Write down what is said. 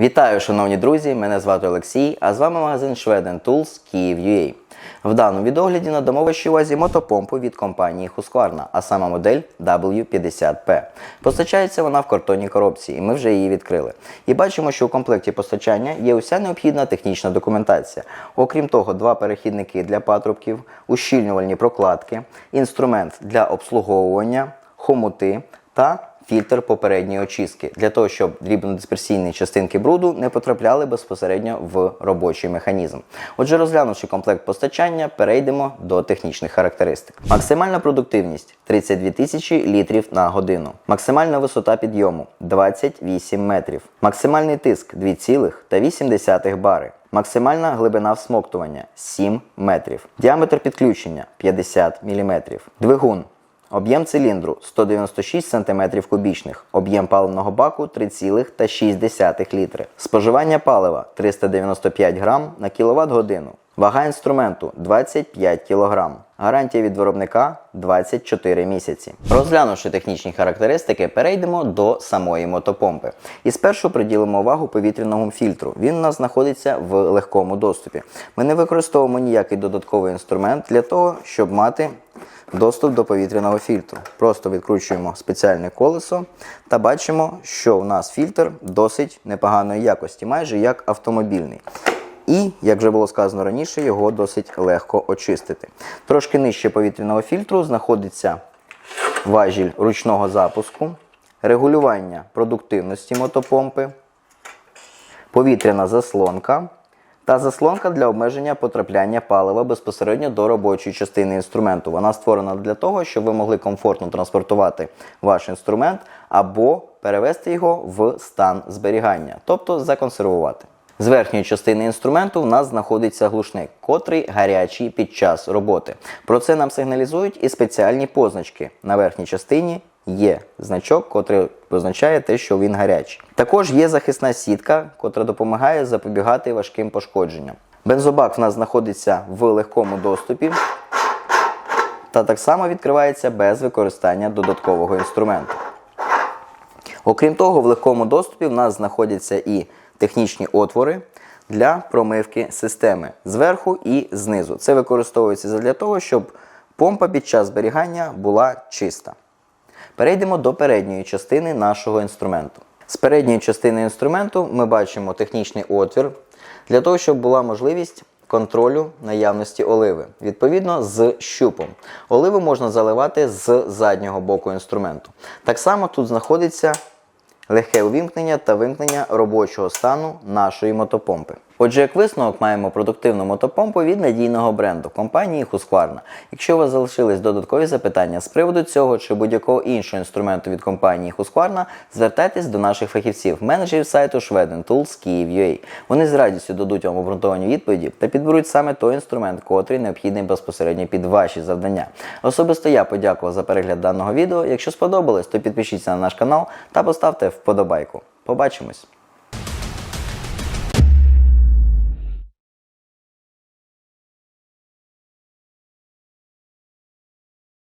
Вітаю, шановні друзі! Мене звати Олексій, а з вами магазин Schweden Tools Kyiv.ua. В даному відогляді надамо вашій увазі мотопомпу від компанії Husqvarna, а сама модель W50P. Постачається вона в картонній коробці, і ми вже її відкрили. І бачимо, що у комплекті постачання є уся необхідна технічна документація. Окрім того, два перехідники для патрубків, ущільнювальні прокладки, інструмент для обслуговування, хомути та фільтр попередньої очистки для того, щоб дрібнодисперсійні частинки бруду не потрапляли безпосередньо в робочий механізм. Отже, розглянувши комплект постачання, перейдемо до технічних характеристик. Максимальна продуктивність 32 тисячі літрів на годину. Максимальна висота підйому 28 метрів. Максимальний тиск 2,8 бари. Максимальна глибина всмоктування 7 метрів. Діаметр підключення 50 мм. Двигун Об'єм циліндру 196 см кубічних, об'єм паливного баку 3,6 літри. Споживання палива 395 грам на кіловат годину. Вага інструменту 25 кг. Гарантія від виробника 24 місяці. Розглянувши технічні характеристики, перейдемо до самої мотопомпи. І спершу приділимо увагу повітряному фільтру. Він у нас знаходиться в легкому доступі. Ми не використовуємо ніякий додатковий інструмент для того, щоб мати доступ до повітряного фільтру. Просто відкручуємо спеціальне колесо та бачимо, що у нас фільтр досить непоганої якості, майже як автомобільний. І, як вже було сказано раніше, його досить легко очистити. Трошки нижче повітряного фільтру знаходиться важіль ручного запуску, регулювання продуктивності мотопомпи, повітряна заслонка та заслонка для обмеження потрапляння палива безпосередньо до робочої частини інструменту. Вона створена для того, щоб ви могли комфортно транспортувати ваш інструмент або перевести його в стан зберігання, тобто законсервувати. З верхньої частини інструменту в нас знаходиться глушник, котрий гарячий під час роботи. Про це нам сигналізують і спеціальні позначки. На верхній частині є значок, котрий позначає те, що він гарячий. Також є захисна сітка, котра допомагає запобігати важким пошкодженням. Бензобак в нас знаходиться в легкому доступі та так само відкривається без використання додаткового інструменту. Окрім того, в легкому доступі в нас знаходяться і технічні отвори для промивки системи зверху і знизу. Це використовується для того, щоб помпа під час зберігання була чиста. Перейдемо до передньої частини нашого інструменту. З передньої частини інструменту ми бачимо технічний отвір для того, щоб була можливість контролю наявності оливи, відповідно з щупом. Оливу можна заливати з заднього боку інструменту. Так само тут знаходиться легке увімкнення та вимкнення робочого стану нашої мотопомпи. Отже, як висновок маємо продуктивну мотопомпу від надійного бренду компанії Husqvarna. Якщо у вас залишились додаткові запитання з приводу цього чи будь-якого іншого інструменту від компанії Husqvarna, звертайтесь до наших фахівців, менеджерів сайту Schweden Tools Kyiv.ua. Вони з радістю дадуть вам обґрунтовані відповіді та підберуть саме той інструмент, котрий необхідний безпосередньо під ваші завдання. Особисто я подякував за перегляд даного відео. Якщо сподобалось, то підпишіться на наш канал та поставте вподобайку. Побачимось!